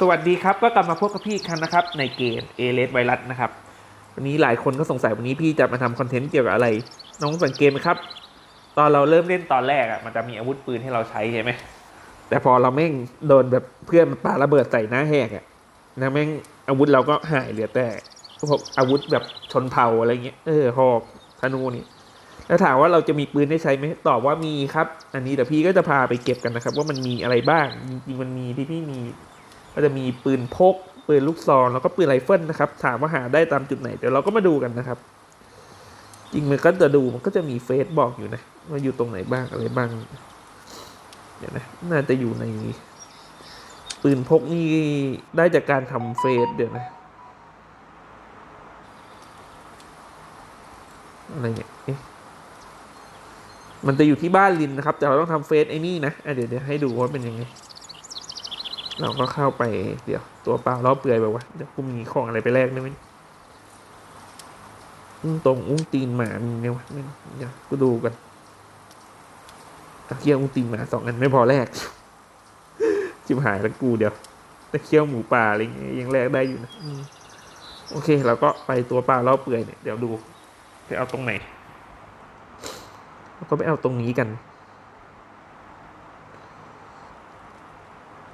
สวัสดีครับก็กลับมาพบกับพี่ครั้งนะครับ ในเกมเอเลสไวรัสนะครับ วันนี้หลายคนก็สงสัยวันนี้พี่จะมาทำคอนเทนต์เกี่ยวกับอะไร น้องสังเกตไหมครับ ตอนเราเริ่มเล่นตอนแรกอะมันจะมีอาวุธปืนให้เราใช้ใช่ไหมแต่พอเราแม่งโดนแบบเพื่อนปาระเบิดใส่หน้าแหกอะนะแม่งอาวุธเราก็หายเหลือแต่พวกอาวุธแบบชนเผ่าอะไรเงี้ยเออหอกธนูนี่แล้วถามว่าเราจะมีปืนได้ใช้ไหมตอบว่ามีครับ อันนี้แต่พี่ก็จะพาไปเก็บกันนะครับ ว่ามันมีอะไรบ้างจริงๆมันมีที่พี่มี ก็จะมีปืนพก ปืนลูกซองแล้วก็ปืนไรเฟิลนะครับ ถามว่าหาได้ตามจุดไหนเดี๋ยวเราก็มาดูกันนะครับจริงมันก็จะดูมันก็จะมีเฟซบอกอยู่นะว่าอยู่ตรงไหนบ้างอะไรบ้างเดี๋ยวนะน่าจะอยู่ในปืนพกนี่ได้จากการทำเฟซเดี๋ยวนะอะไรเนี่ยเอ๊ะมันจะอยู่ที่บ้านลินนะครับ แต่เราต้องทำเฟซไอ้นี่นะะเดี๋ยวเดี๋ยวให้ดูว่าเป็นยังไง เราก็เข้าไปเดี๋ยวตัวเปล่าล้อเปลือยแบบว่าเดี๋ยวกูมีของอะไรไปแลกได้ไหมอุ้งตรงอุ้งตีนหมามีไหมวะไม่เดี๋ยวกูดูกันตะเคียวอุ้งตีนหมาสองอันไม่พอแลกจิบหายแล้วกูเดี๋ยวตะเคียวหมูป่าอะไรเงี้ยยังแลกได้อยู่นะอืมโอเคเราก็ไปตัวเปล่าล้อเปลือยเนี่ยเดี๋ยวดูไปเอาตรงไหนเราก็ไปเอาตรงนี้กัน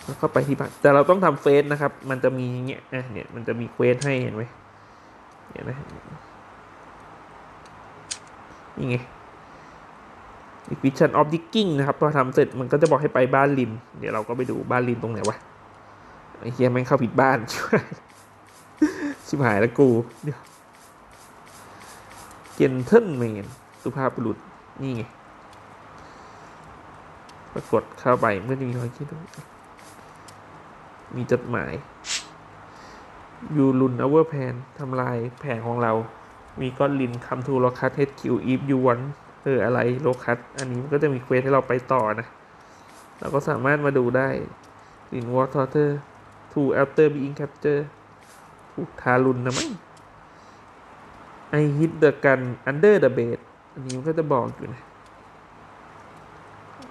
แล้วก็ไปที่บ้านแต่เราต้องทำเฟซนะครับ มันจะมีเงี้ยอะเนี่ยมันจะมีเควสให้เห็นไหมเนี่ยนะนี่ไงอีกวิชันออฟดิกกิ้งนะครับพอทำเสร็จมันก็จะบอกให้ไปบ้านลินเดี๋ยวเราก็ไปดูบ้านลินตรงไหนวะไอ้เฮียแม่งเข้าผิดบ้านช่วยชิบหายแล้วกูเดี๋ยวเจนเทิลเมนสุภาพบุรุษ นี่ไง ปรากฏเข้าไปเมื่อมีรอยคิดด้วย มีจดหมาย ยูรุนอเวอร์แพนทำลายแผนของเรา มีก้อนลินคัมทูโลคัสเฮดคิวอีฟยูวันเอออะไรโลคัสอันนี้มันก็จะมีเควสให้เราไปต่อนะ เราก็สามารถมาดูได้ลินวอร์เตอร์ทูแอลเตอร์บีอิงแคปเจอร์ถูกทารุนนะมั้งไอฮิตเดอะกันอันเดอร์เดอะเบดอันนี้มันก็จะบอกอยู่นะ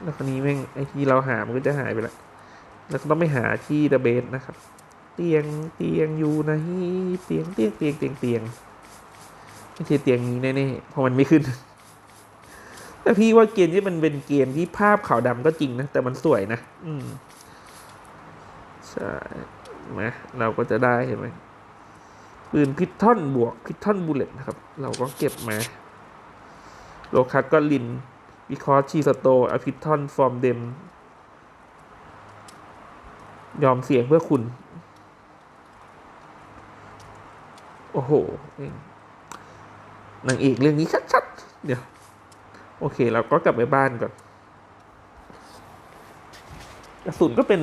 แล้วคราวนี้แม่งไอที่เราหา มันก็จะหายไปละ แล้วก็ต้องไปหาที่เดอะเบสนะครับ เตียงเตียงอยู่นะฮีเตียงเตียงเตียงเตียงเตียงไม่ใช่เตียงนี้แน่ๆเพราะมันไม่ขึ้น แต่พี่ว่าเกมที่มันเป็นเกมที่ภาพขาวดำก็จริงนะ แต่มันสวยนะ อืมใช่ไหมเราก็จะได้เห็นไหมปืนพิททอนบวกพิททอนบูเลตนะครับ เราก็เก็บมาโลคัสก็ลิน because she stole a piton from them ยอมเสี่ยงเพื่อคุณ โอ้โหนางเอกเรื่องนี้ชัดๆ เดี๋ยว โอเค เราก็กลับไปบ้านก่อน กระสุนก็เป็น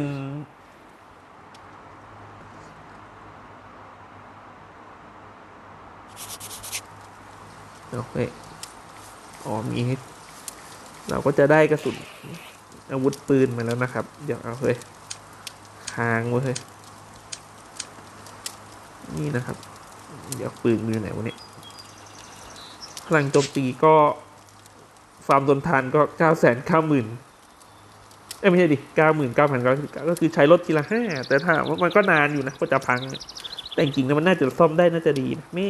โอเค อ๋อ มีเราก็จะได้กระสุนอาวุธปืนมาแล้วนะครับ เดี๋ยวเอาเลย ค้างไว้เลยนี่นะครับ เดี๋ยวปืนมือไหนวะเนี่ยพลังโจมตีก็ฟาร์มทนทานก็เก้าแสนเก้าหมื่นเอ้ยไม่ใช่ดิเก้าหมื่นเก้าพันเก้าก็คือใช้รถทีละห้าแต่ถาว่ามันก็นานอยู่นะก็จะพัง แต่จริงๆแล้วมันน่าจะซ่อมได้น่าจะดีนะไม่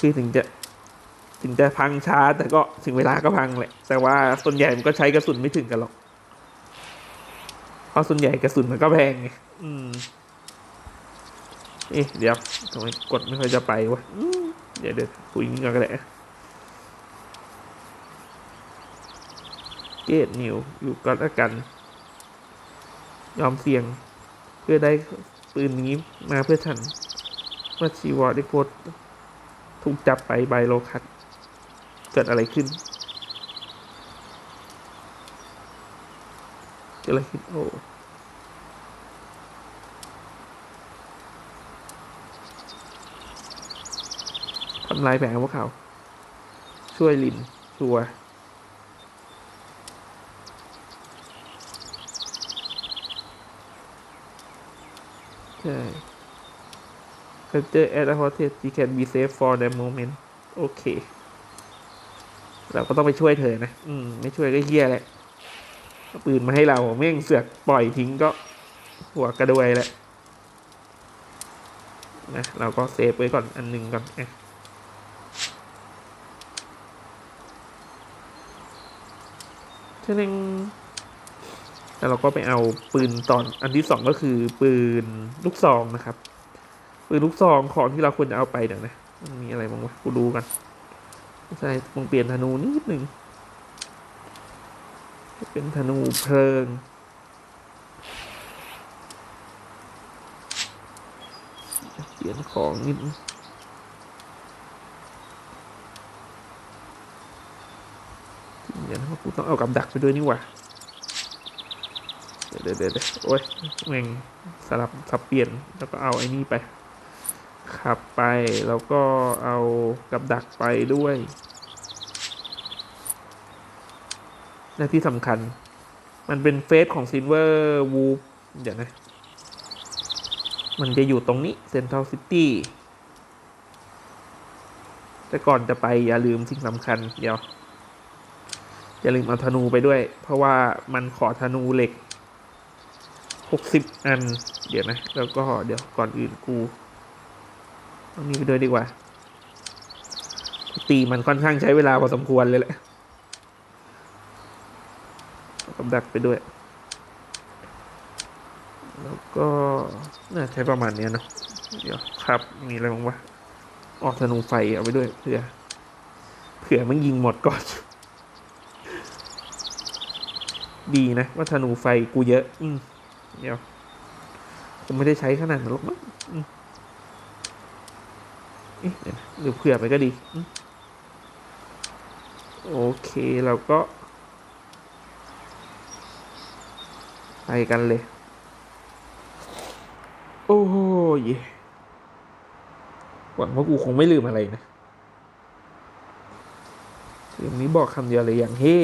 คือถึงจะถึงจะพังช้าแต่ก็ถึงเวลาก็พังแหละ แต่ว่าส่วนใหญ่มันก็ใช้กระสุนไม่ถึงกันหรอก ราะส่วนใหญ่กระสุนมันก็แพงไงอืมเอ๊ะเดี๋ยวทำไมกดไม่ค่อยจะไปวะอืมเดี๋ยวเดี๋ยวคุยงี้ก่อนก็ได้เกตนิวอยู่ก่อนละกัน ยอมเสี่ยง เพื่อได้ปืนนี้มาเพื่อฉันว่าชีวอร์ได้โพสต์ถูกจับไปใบโลคัสเกิดอะไรขึ้นเกิดอะไรขึ้นโอ้ำลายแผงของพวกเขา ช่วยลินชัวใช่ Capture at a hotel she can be safe for the moment โอเค เราก็ต้องไปช่วยเธอนะ อืม ไม่ช่วยก็เฮียแหละปืนมาให้เราแม่งเสือกปล่อยทิ้งก็ หัวกระดวยแหละนะ เราก็เซฟไว้ก่อนอันหนึ่งก่อนอะ เท่นงแล้วเราก็ไปเอาปืนตอนอันที่สองก็คือปืนลูกซองนะครับ ปืนลูกซองของที่เราควรจะเอาไปเดี๋ยวนะมันมีอะไรบ้างวะกูดูกันใช่คงเปลี่ยนธนูนิดหนึ่งเป็นธนูเพลิงเปลี่ยนของนิดนึงเดี๋ยวนะกู ต้องเอากับดักไปด้วยนี่หว่าเดี๋ยวเดี๋ยวเดี๋ยวเดี๋ยวโอ้ยแม่งสลับสับเปลี่ยนแล้วก็เอาไอ้นี่ไป ขับไปแล้วก็เอากับดักไปด้วย และที่สำคัญ มันเป็นเฟสของซินเวอร์วูฟเดี๋ยวนะ มันจะอยู่ตรงนี้เซ็นทรัลซิตี้แต่ก่อนจะไปอย่าลืมสิ่งสำคัญ เดี๋ยว อย่าลืมเอาธนูไปด้วย เพราะว่ามันขอธนูเหล็กหกสิบอัน เดี๋ยวนะ แล้วก็เดี๋ยวก่อนอื่นกูเอานี้ไปด้วยดีกว่า ตีมันค่อนข้างใช้เวลาพอสมควรเลยแหละกับดักไปด้วย แล้วก็น่าใช้ประมาณนี้เนะเดี๋ยวครับ มีอะไรบ้างวะออกธนูไฟเอาไปด้วยเผื่อเผื่อมันยิงหมดก่อน ดีนะว่าธนูไฟกูเยอะ อืมเดี๋ยวผมไม่ได้ใช้ขนาดนั้นหรอกมั้งอืมเอ๊ะเดี๋ยวนะหรือเผื่อไปก็ดี โอเคเราก็ ไปกันเลย โอ้ยหวังว่ากูคงไม่ลืมอะไรนะเรื่องนี้บอกคำเดียวเลยอย่างเฮ่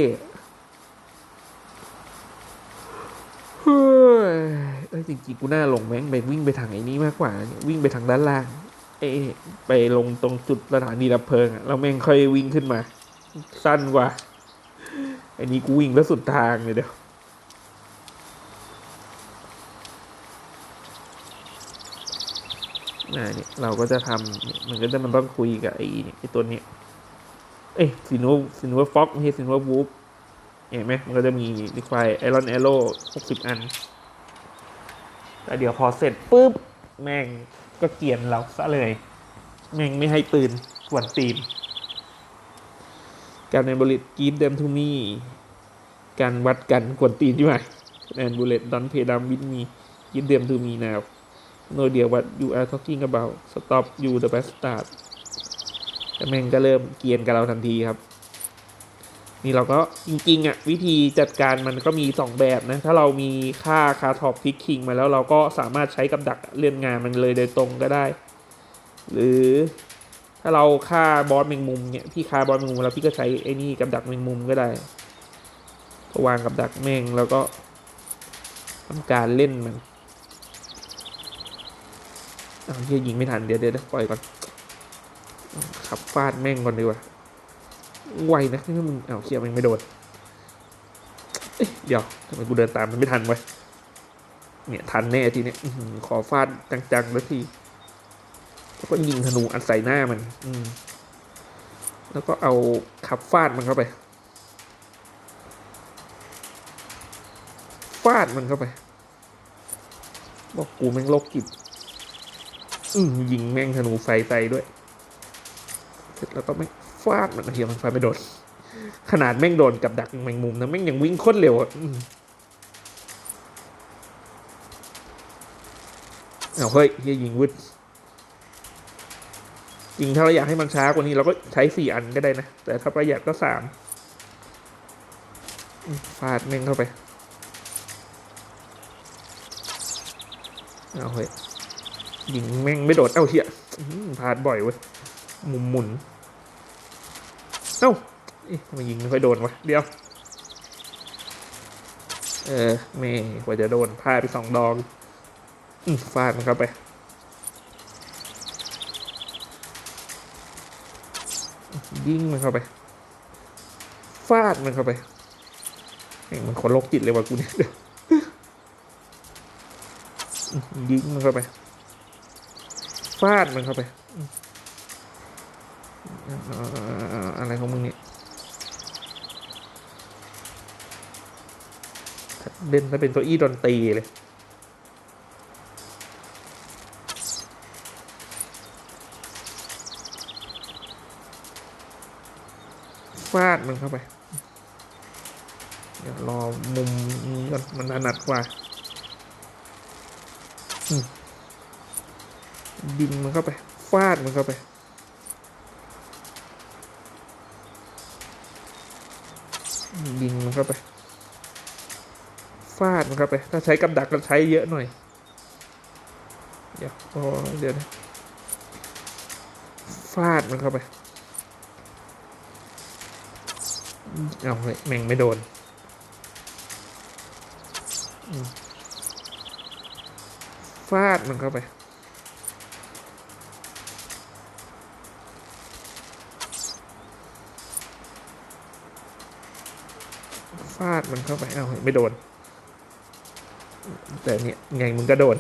เฮ้ยเอ้ย จริงๆกูน่าลงแม่งไปวิ่งไปทางไอ้นี้มากกว่า วิ่งไปทางด้านล่างเอไปลงตรงจุดสถานีดับเพลิงอะแล้วแม่งค่อยวิ่งขึ้นมา สั้นกว่าไอ้นี้กูวิ่งแล้วสุดทางเลยเดี๋ยวอ่าเนี่ยเราก็จะทำมันก็จะมันต้องคุยกับไอ้นี่ไอ้ตัวเนี้ยเอ้ยซินวซินวฟ็อกไม่ใช่ซินววูฟเห็นไหมมันก็จะมีรีควายไอรอนแอโร่หกสิบอัน แล้วเดี๋ยวพอเสร็จปุ๊บแม่งก็เกียนเราซะเลย แม่งไม่ให้ปืนกวนตีนการในบริษกีดเดมทูมีการวัดกันกวนตีนใช่ไหมแอนบุเลตดอนเพดามวินมีกีดเดมทูมีแนว no idea what you are talking about stop you the bastard แต่แม่งก็เริ่มเกียนกับเราทันทีครับ นี่เราก็จริงๆอะวิธีจัดการมันก็มี 2 แบบนะ ถ้าเรามีค่าคาท็อปพิกคิงมาแล้วเราก็สามารถใช้กับดักเลื่อนงานมันเลยโดยตรงก็ได้ หรือถ้าเราฆ่าบอสแมงมุมเนี่ยพี่ฆ่าบอสแมงมุมแล้วพี่ก็ใช้ไอ้นี่กับดักแมงมุมก็ได้ก็วางกับดักแมงแล้วก็ทำการเล่นมันเอาเฮียยิงไม่ทันเดี๋ยวเดี๋ยวปล่อยก่อนขับฟาดแม่งก่อนดีกว่า ไวนะที่มึงอ้าเฮียมันไม่โดนเเดี๋ยวทำไมกูเดินตามมันไม่ทันวะเนี่ยทันแน่ทีเนี้ยอื้อหือขอฟาดจังๆแล้วทีแล้วก็ยิงธนูอัดใส่หน้ามัน อืม แล้วก็เอาขับฟาดมันเข้าไปฟาดมันเข้าไป บอกกูแม่งโรคจิตอืมยิงแม่งธนูไฟใส่ด้วย เสร็จแล้วก็ไม่ง ฟาดมันเฮียมันไฟไม่โดน ขนาดแม่งโดนกับดักแมงมุมนะแม่งยังวิ่งโคตรเร็วอเอาเฮ้ยเฮียยิงวึดจริงถ้าเราอยากให้มันช้ากว่านี้เราก็ใช้สี่อันก็ได้นะ แต่ถ้าประหยัดก็สามฟาดแม่งเข้าไปเอาเฮ้ยยิงแม่งไม่โดดเอ้าเฮียพลาดบ่อยเว้ยมุมหมุน เอ้าเอ๊ะทำไมยิงไม่ค่อยโดนวะเดี๋ยว เออแม่กว่าจะโดนพลาดไปสองดองอืมฟาดมันเข้าไปยิงมันเข้าไป ฟาดมันเข้าไปแม่งมันคนโรคจิตเลยว่ะกูเนี่ยเดียวยิงมันเข้าไป ฟาดมันเข้าไป อะไรของมึงเนี่ยเล่นถ้าเป็นตัวอี้ดนตรีเลยฟาดมันเข้าไป เดี๋ยวรอมุมนี้ก่อนมันถนัดกว่าดินมันเข้าไป ฟาดมันเข้าไป ยิงมันเข้าไปฟาดมันเข้าไป ถ้าใช้กับดักก็ใช้เยอะหน่อย เดี๋ยวโอ้เดี๋ยวนะฟาดมันเข้าไปเอาเฮ้ยแม่งไม่โดนฟาดมันเข้าไปาดมันเข้าไปเอาไม่โดน แต่เนี่ยไงมึงก็โดน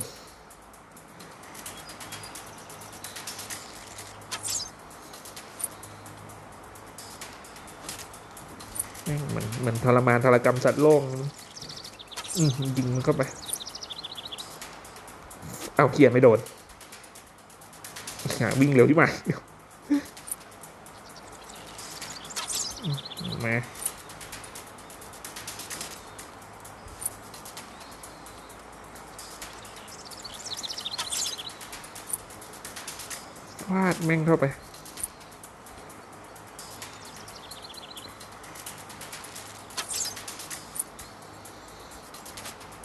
ม่งเหมือนเหมือนทรมานทรกรรมสัตว์โลกอืมยิงมันเข้าไป เอาเขียไม่โดนวิ่งเร็วที่มาอื แม่งเข้าไป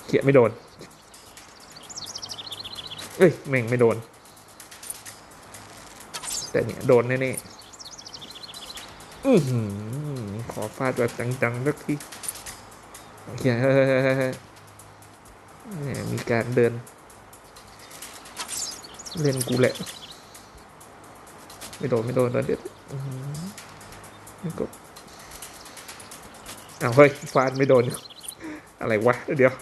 เขี่ยไม่โดน เอ้ย แม่งไม่โดน แต่เนี่ย โดนแน่ๆอือหือขอฟาดแบบจังๆสักทีเขียเนี่ยมีการเดิน เล่นกูแหละ ไม่โดนไม่โดนโดนเด็ดอื้อหือนี่ก็อ้าวเฮ้ยฟาดไม่โดน อะไรวะ เดี๋ยว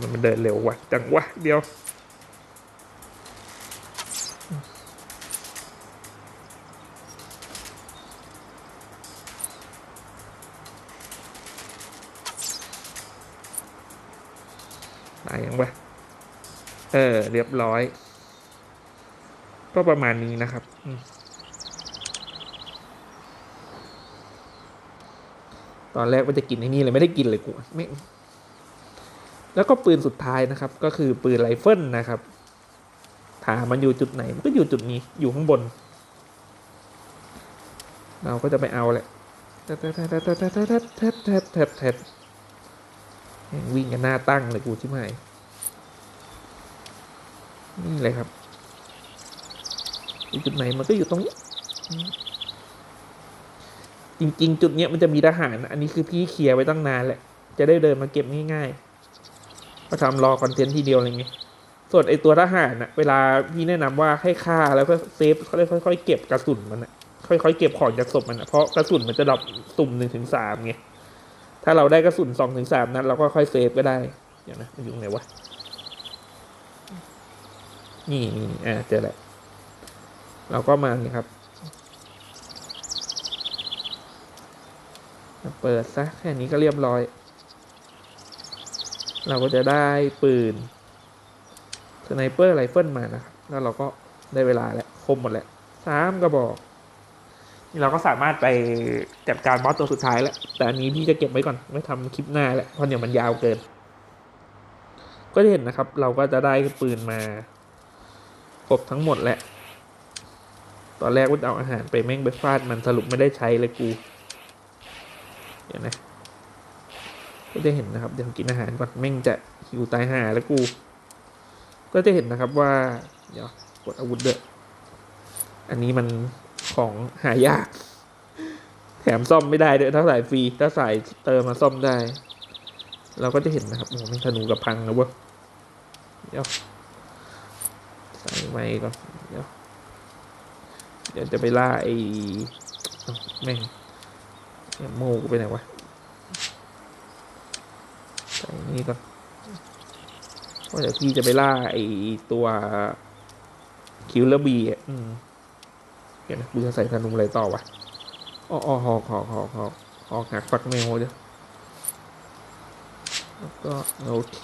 มันมันเดินเร็วว่ะจังวะเดียว เออ เรียบร้อย ก็ประมาณนี้นะครับตอนแรกว่าจะกินไอ้นี่เลยไม่ได้กินเลยกูไม่แล้วก็ปืนสุดท้ายนะครับ ก็คือปืนไรเฟิลนะครับ ถามมันอยู่จุดไหน มันก็อยู่จุดนี้อยู่ข้างบน เราก็จะไปเอาแหละแทบแทบแทบแทบแทบแทบแทบวิ่งกันหน้าตั้งเลยกูชิบหาย นี่เลยครับจุดไหนมันก็อยู่ตรงนี้ จริง ๆ จุดเนี้ยมันจะมีทหาร อันนี้คือพี่เคลียร์ไว้ตั้งนานแหละจะได้เดินมาเก็บง่ายๆก็ทำรอคอนเทนต์ทีเดียวอะไรเงี้ยส่วนไอตัวทหารน่ะเวลาพี่แนะนำว่าให้ฆ่าแล้วก็เซฟเขาเลยค่อยๆเก็บกระสุนมันน่ะค่อยๆเก็บของจากศพมันน่ะเพราะกระสุนมันจะดรอปสุ่มหนึ่งถึงสามไงถ้าเราได้กระสุนสองถึงสามนัดเราก็ค่อยเซฟก็ได้เดี๋ยวนะอยู่ไหนวะ นี่อ่าเจอแล้วเราก็มานี่ครับเปิดซะแค่นี้ก็เรียบร้อย เราก็จะได้ปืนสไนเปอร์ไรเฟิลมานะครับแล้วเราก็ได้เวลาแล้วคมหมดแล้วสามกระบอกนี่เราก็สามารถไปจัดการบอสตัวสุดท้ายแล้ว แต่อันนี้พี่จะเก็บไว้ก่อนไม่ทำคลิปหน้าแล้วเพราะเดี๋ยวมันยาวเกิน ก็จะเห็นนะครับ เราก็จะได้ปืนมา ครบทั้งหมดแหละ ตอนแรกว่าเอาอาหารไปแม่งไปฟาดมันสรุปไม่ได้ใช้เลยกู เดี๋ยวนะ ก็จะเห็นนะครับเดี๋ยวกินอาหารก่อนแม่งจะหิวตายห่าแล้วกู ก็จะเห็นนะครับว่า เดี๋ยวกดอาวุธเด้ออันนี้มันของหายาก แถมซ่อมไม่ได้ด้วยถ้าใส่ฟรีถ้าใส่เติมมาซ่อมได้ เราก็จะเห็นนะครับโอ้โหแม่งธนูกับพังนะเว้ยเดี๋ยว ไว้ก่อนเดี๋ยวเดี๋ยวจะไปล่าไอ้แม่งโมกูไปไหนวะใส่นี่ก่อนเพราะเดี๋ยวพี่จะไปล่าไอ้ตัวคิวเลอร์บีอะอืมเดี๋ยวนะกูจะใส่ธนูอะไรต่อวะอ๋อออหอกหอกหอกหอกหอกหักฟักเมลเดี๋ยวแล้วก็โอเค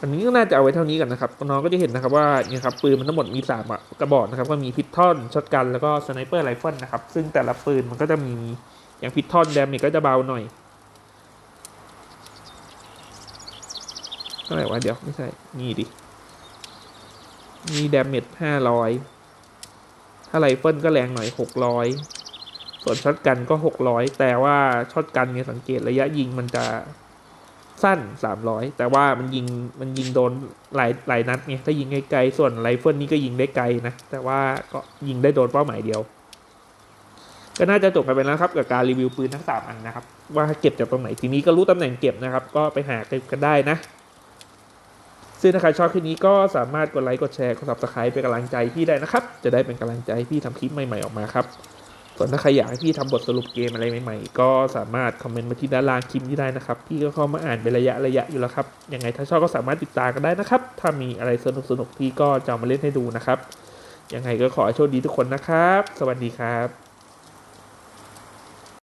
อันนี้ก็น่าจะเอาไว้เท่านี้กันนะครับน้องก็จะเห็นนะครับว่าเนี่ยครับปืนมันทั้งหมดมีสามกระบอกนะครับก็มีพิททอนช็อตกันแล้วก็สไนเปอร์ไรเฟิลนะครับซึ่งแต่ละปืนมันก็จะมีอย่างพิททอนแดมเนี่ยก็จะเบาหน่อยเท่าไหร่วะเดี๋ยวไม่ใช่นี่ดิมีแดมเมจห้าร้อยถ้าไรเฟิลก็แรงหน่อยหกร้อยส่วนช็อตกันก็หกร้อยแต่ว่าช็อตกันเนี่ยสังเกตระยะยิงมันจะ สั้น 300 แต่ว่ามันยิงมันยิงโดนหลายหลายนัดไงถ้ายิงไกลๆส่วนไรเฟิลนี่ก็ยิงได้ไกลนะ แต่ว่าก็ยิงได้โดนเป้าหมายเดียว ก็น่าจะจบไปไปแล้วครับกับการรีวิวปืนทั้ง 3 อันนะครับ ว่าเก็บจากตรงไหนทีนี้ก็รู้ตำแหน่งเก็บนะครับ ก็ไปหาเก็บกันได้นะซึ่งถ้าใครชอบคลิปนี้ก็สามารถกดไลค์กดแชร์กด subscribe เป็นกำลังใจพี่ได้นะครับ จะได้เป็นกำลังใจให้พี่ทำคลิปใหม่ๆออกมาครับ ส่วนถ้าใครอยากให้พี่ทำบทสรุปเกมอะไรใหม่ๆ ก็สามารถคอมเมนต์มาที่ด้านล่างคลิปนี้ได้นะครับ พี่ก็เข้ามาอ่านเป็นระยะระยะอยู่แล้วครับ ยังไงถ้าชอบก็สามารถติดตามกันได้นะครับ ถ้ามีอะไรสนุกสนุกๆพี่ก็จะมาเล่นให้ดูนะครับ ยังไงก็ขอให้โชคดีทุกคนนะครับ สวัสดีครับ